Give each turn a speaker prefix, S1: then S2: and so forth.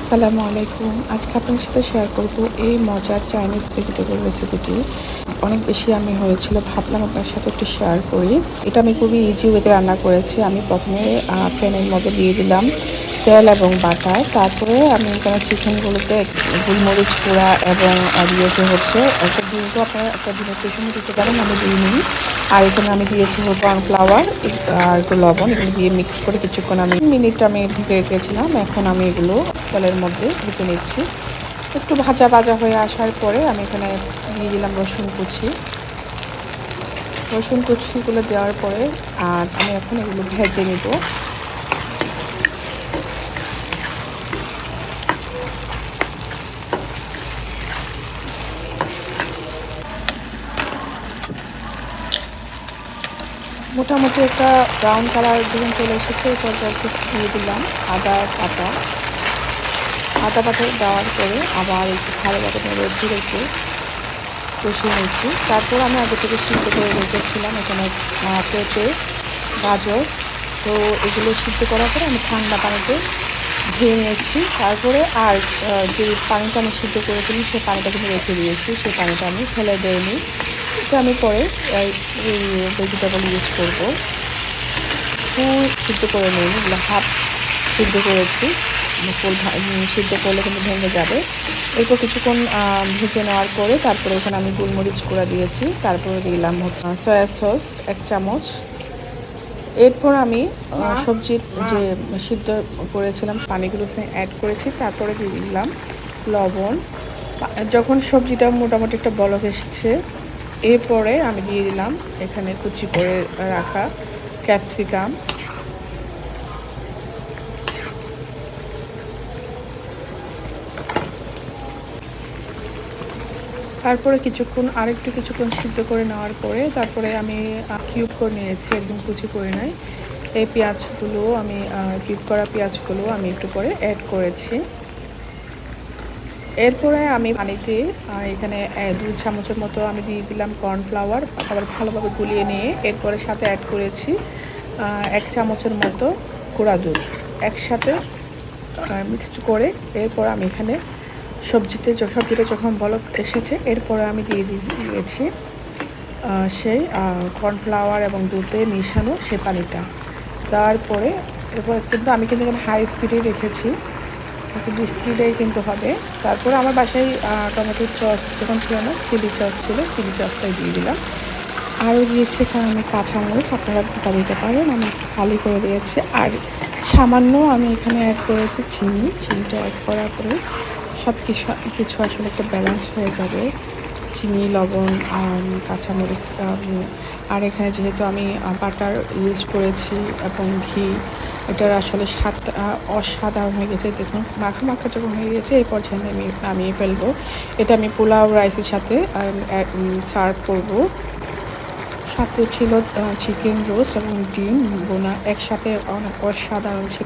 S1: আসসালামু আলাইকুম। আজকে আপনার সাথে শেয়ার করব এই মজার চাইনিজ ভেজিটেবল রেসিপিটি অনেক বেশি আমি হয়েছিল, ভাবলাম আপনার সাথে একটু শেয়ার করি। এটা আমি খুবই ইজি ওয়েতে রান্না করেছি। আমি প্রথমে প্যানের মধ্যে দিয়ে দিলাম তেল এবং বাটার। তারপরে আমি এখানে চিকেনগুলোতে গোলমরিচ পোড়া এবং দিয়েছি হচ্ছে। একটা ডিম তো আপনারা একটা ডিমের পেছনে দিতে পারেন, আমি দিয়ে নিই আর এখানে আমি দিয়েছি কর্নফ্লাওয়ার আর একটু লবণ এগুলো দিয়ে মিক্স করে কিছুক্ষণ আমি মিনিট আমি ঢেকে রেখেছিলাম। এখন আমি এগুলো তেলের মধ্যে ভেজে নিচ্ছি। একটু ভাজা ভাজা হয়ে আসার পরে আমি এখানে দিয়ে দিলাম রসুন কুচি। রসুন কুচিগুলো দেওয়ার পরে, আর আমি এখন এগুলো ভেজে নিব। মোটামুটি একটা ব্রাউন কালার যখন চলে এসেছে এই পর্যায়ে দিয়ে দিলাম আদা পাতা আদা পাতা দেওয়ার পরে আবার একটু ভালোভাবে নেড়ে ঝিরে একটু কষিয়ে নিচ্ছি। তারপর আমি আগে থেকে সিদ্ধ করে রেখেছিলাম এখানে পেঁপে, গাজর, তো এগুলো সিদ্ধ করার পরে আমি ঠান্ডা পানিতে ধুয়ে নিয়েছি। তারপরে আর যে পানিটা আমি সিদ্ধ করেছিলাম সেই পানিটা কিন্তু রেখে দিয়েছি সেই পানিটা আমি ফেলে দেয়নি তো আমি পরে এই ভেজিটেবল ইউজ করব। ফুল সিদ্ধ করে এগুলো হাফ সিদ্ধ করেছি। ফুল সিদ্ধ করলে কিন্তু ভেঙে যাবে। এরপর কিছুক্ষণ ভেজে নেওয়ার পরে তারপরে ওখানে আমি গোলমরিচ গুঁড়া দিয়েছি। তারপরে দিলাম হচ্ছে সয়া সস এক চামচ। এরপর আমি সবজির যে সিদ্ধ করেছিলাম পানিগুলো অ্যাড করেছি। তারপরে দিয়ে দিলাম লবণ। যখন সবজিটা মোটামুটি একটা বলক এসেছে এরপরে আমি দিয়ে দিলাম এখানে কুচি করে রাখা ক্যাপসিকাম। তারপরে কিছুক্ষণ, আরেকটু কিছুক্ষণ সিদ্ধ করে নেওয়ার পরে তারপরে আমি কিউব করে নিয়েছি, একদম কুচি করে নাই। এই পেঁয়াজগুলো আমি কিউব করা পেঁয়াজগুলো আমি একটু পরে অ্যাড করেছি। এরপরে আমি পানিতে এখানে দুই চামচের মতো আমি দিয়ে দিলাম কর্নফ্লাওয়ার তারপর ভালোভাবে গুলিয়ে নিয়ে এরপরে সাথে অ্যাড করেছি এক চামচের মতো গুঁড়া দুধ। একসাথে মিক্সড করে এরপর আমি এখানে সবজিতে সবজিটা যখন বলক এসেছে, এরপরে আমি দিয়ে দিয়েছি সেই কর্নফ্লাওয়ার এবং দুধে মিশানো সে পানিটা। তারপরে, এরপর কিন্তু আমি কিন্তু এখানে হাই স্পিডে রেখেছি। কিন্তু স্পিডেই কিন্তু হবে। তারপরে আমার বাসায় টমেটোর চস যখন ছিল না, চিলি চস ছিল, চিলি চসটাই দিয়ে দিলাম। আরও দিয়েছি এখানে আমি কাঁচামরিচ, আপনারা গোটা দিতে পারেন, আমি একটু ফালি করে দিয়েছি। আর সামান্য আমি এখানে অ্যাড করেছি চিনি, চিনিটা অ্যাড করার পরে সব কিছু কিছু আসলে একটা ব্যালেন্স হয়ে যাবে। চিনি, লবণ আর কাঁচা কাঁচামরিচ আর এখানে যেহেতু আমি বাটার ইউজ করেছি এবং ঘি এটার আসলে স্বাদটা অসাধারণ হয়ে গেছে, দেখুন। মাখা মাখা যখন হয়ে গেছে, এই পর্যায়ে আমি নামিয়ে ফেলব। এটা আমি পোলাও রাইসের সাথে সার্ভ করব। সাথে ছিল চিকেন রোস্ট এবং ডিম বোনা একসাথে অনেক অসাধারণ ছিল।